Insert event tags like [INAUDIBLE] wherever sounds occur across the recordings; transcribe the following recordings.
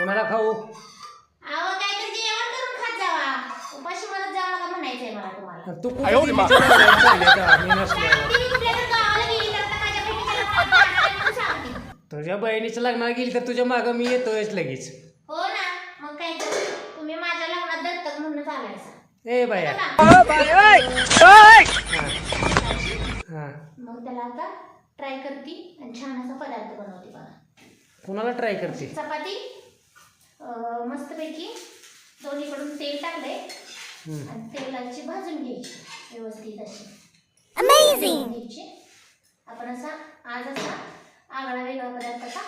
कोणाला खाऊ? अहो काहीतरी जेवण करून खात जावा. उपाशी मरत जाऊ नका म्हणायचंय मला तुम्हाला. तू कुठे गेली? विचारायला चालली का? मी नसल्यावर ती कुठल्या तर गावाला गेली तर आता माझ्या बहिणीच्या लग्नात जाणार आहे म्हणून सांगते. तुझ्या बहिणीच्या लग्नाला गेली तर तुझ्या मागं मी येतोयच लगेच. हो ना मग काय तर. तुम्ही माझ्या लग्नात दत्तक म्हणून चालायचा ए बाया. हा. मग त्याला आता ट्राय करते आणि छान असा पदार्थ बनवते बघा. कुणाला ट्राय करते? चपाती? मस्तपैकी दोन्हीकडून तेल टाकलंय. हम्म. आणि तेलाची भाजून घ्यायची व्यवस्थित अशी. घ्यायची. आपण असा आज असा आगळा वेगळा पदार्थ असा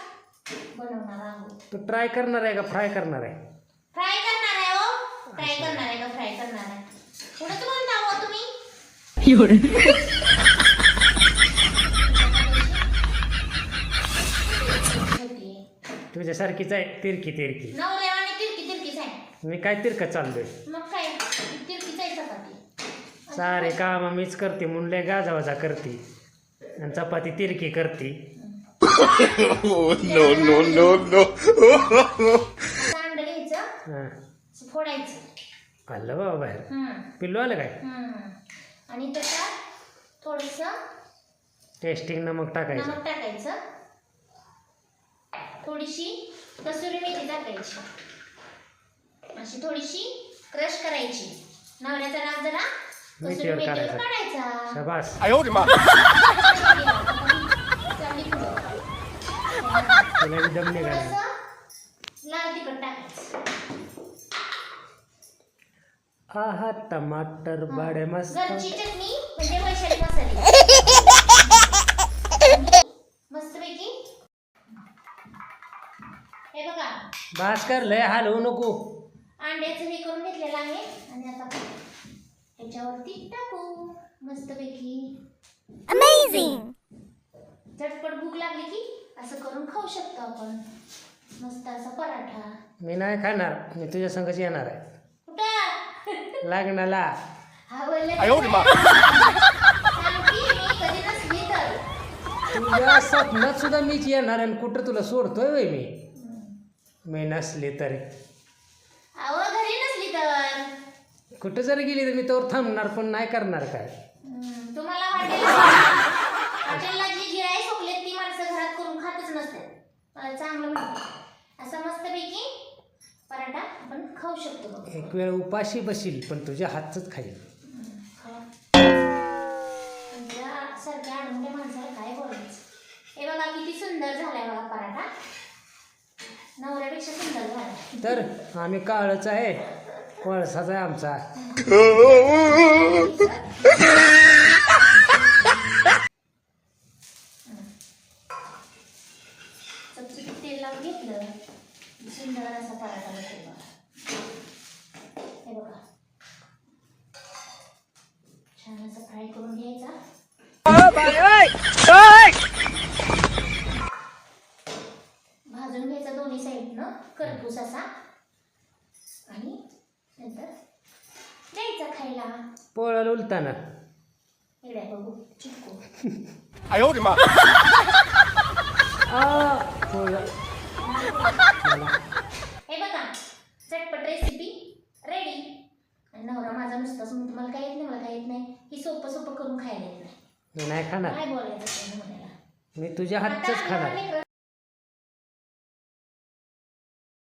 बनवणार आहोत. तू ट्राय करणार आहे का? फ्राय करणार आहे? फ्राय करणार आहे हो. फ्राय करणार आहे का? फ्राय करणार आहे. पुढे तू बोलता हो तुम्ही. होतीये. [LAUGHS] तुझ्यासारखीच आहे. तिरकी तिरकी. नवऱ्यावाने तिरकी तिरकीच आहे मी काय तिरकत चाललोय? मग काय? तिरकीच आहे चपाती. सारे काम मीच करते म्हणले गाजावाजा करते. आणि चपाती तिरकी करते. No, no, no, no. सांड घ्यायचं हां. असं फोडायचं. खाल्लं बाबा बाहेर? हम्म, पिल्लू आलं काय? हम्म. आणि त्याच्यात थोडंसं टेस्टिंग नमक टाकायचं. नमक टाकायचं. थोडीशी कसुरी मेथी टाकायची. अशी थोडीशी क्रश करायची. नवऱ्याचा राग जरा आहा टमाटर बडे मस्त. घरची चटणी म्हणजे मसाले. भास्कर लय हाल होऊ नको. अंड्याचं हे करून घेतलेलं आहे. आणि आता त्याच्यावरती टाकू. मस्तपैकी. अमेझिंग झटपट भूक लागली की असं करून खाऊ शकतो आपण. मस्त असा पराठा. मी नाही खाणार. मी तुझ्या संघच येणार आहे. कुठं? लग्नाला. तुझ्या स्वप्नात सुद्धा मीच येणार आणि कुठं तुला सोडतोय वय मी? मी नसले तरी. अहो घरी नसली तर. कुठं जरी गेली तर मी तोवर थांबणार पण नाही करणार काय? हम्म, तुम्हाला हॉटेल हॉटेलला जी गिराई सोकले ती माणसं घरात करून खातच नसतात. मला चांगलं असं मस्तपैकी पराठा आपण खाऊ शकतो बघ. एक वेळ उपाशी बसील पण तुझ्या हातच खाईल. म्हणजे माणसाला काय बोलायचं? हे बघा किती सुंदर झालाय बघा पराठा. तर आम्ही काळच आहे. कोळसाचा आहे आमचा. तेल लावून घेतलं. सुंदर असा पराठा होतो बघा हे बघा छान असं फ्राय करून घ्यायचा भाजून घ्यायचा दोन्ही साईडनं खरपूस असा आणि नंतर द्यायचा खायला. पोळाला उलताना. इकडे हे बघा झटपट रेसिपी रेडी आणि नवरा माझा नुसता म्हणून तुम्हाला काय येत नाही मला काय येत नाही. ही सोपं सोपं करून खायला येत नाही. खाणार. काय बोलायचं मी तुझ्या हातच आता खाणार.